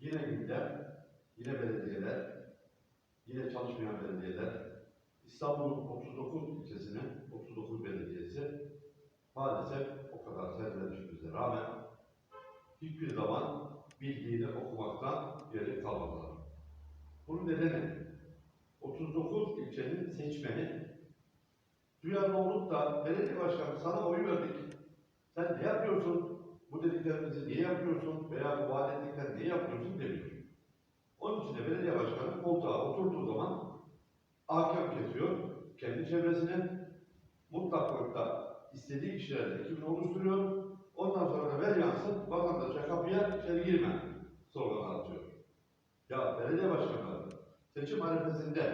Yine gündem, yine belediyeler, yine çalışmayan belediyeler, İstanbul'un 39 ilçesinin 39 belediyesi maalesef o kadar sergilemişimize rağmen hiçbir zaman bildiğini okumaktan geri kalmadılar. Bunun nedeni 39 ilçenin seçmeni duyarlı olup da belediye başkanı sana oy verdik. Sen ne yapıyorsun? Bu dediklerimizi niye yapıyorsun? Veya vaat ettiklerini niye yapıyorsun demiyor. Onun için de belediye başkanı koltuğa oturduğu zaman hakem kesiyor. Kendi çevresine mutlaklıkta istediği kişilerle ekibini oluşturuyor. Ondan sonra da ver yansın, vatandaşa kapıya içeri girme sloganı atıyor. Ya belediye başkanları seçim arifesinde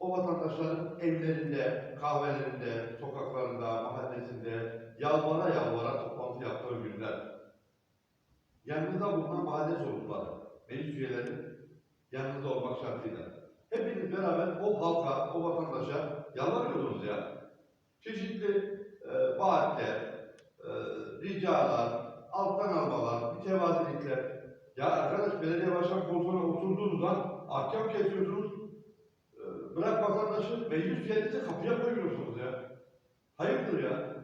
o vatandaşların evlerinde, kahvelerinde, sokaklarında, Yanınızda bulunan mahalle sorumluları, meclis üyeleri yanınızda olmak şartıyla. Hepiniz beraber o halka, o vatandaşa yalvarıyordunuz ya. Çeşitli e, vaatler, e, ricalar, alttan almalar, mütevazilikler. Ya arkadaş belediye başkan koltuğuna oturduğunuz an ahkam kesiyorsunuz. E, bırak vatandaşı meclis üyenizi kapıya koyuyorsunuz ya. Hayırdır ya?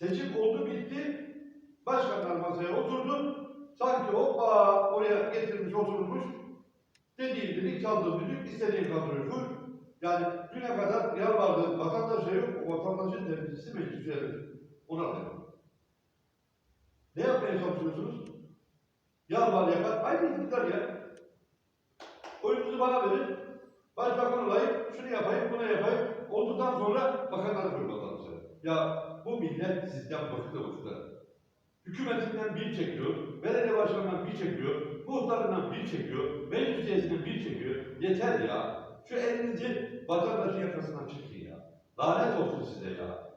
Seçim oldu bitti. Başkanlar masaya oturdu. Sanki hoppa oraya getirmiş oturmuş. Dediğin dedik çaldığı düdük istediğin kadroyu kur. Yani düne kadar yalvardığın vatandaşa yok. O vatandaşın temsilcisi meclis üyeleri. Ona da. Ne yapmaya çalışıyorsunuz? Yalvar yakar. Aynı iktidar ya. Oyunuzu bana verin. Başbakan olayım, şunu yapayım, bunu yapayım. Olduktan sonra bakanları kurmalarınızı. Ya bu millet sizden bıktı bıktı. Hükümetinden bir çekiyor, belediye başkanından bir çekiyor, muhtarından bir çekiyor, meclis üyesinden bir çekiyor. Yeter ya. Şu elinizi vatandaşın yakasından çekin ya. Lanet olsun size ya.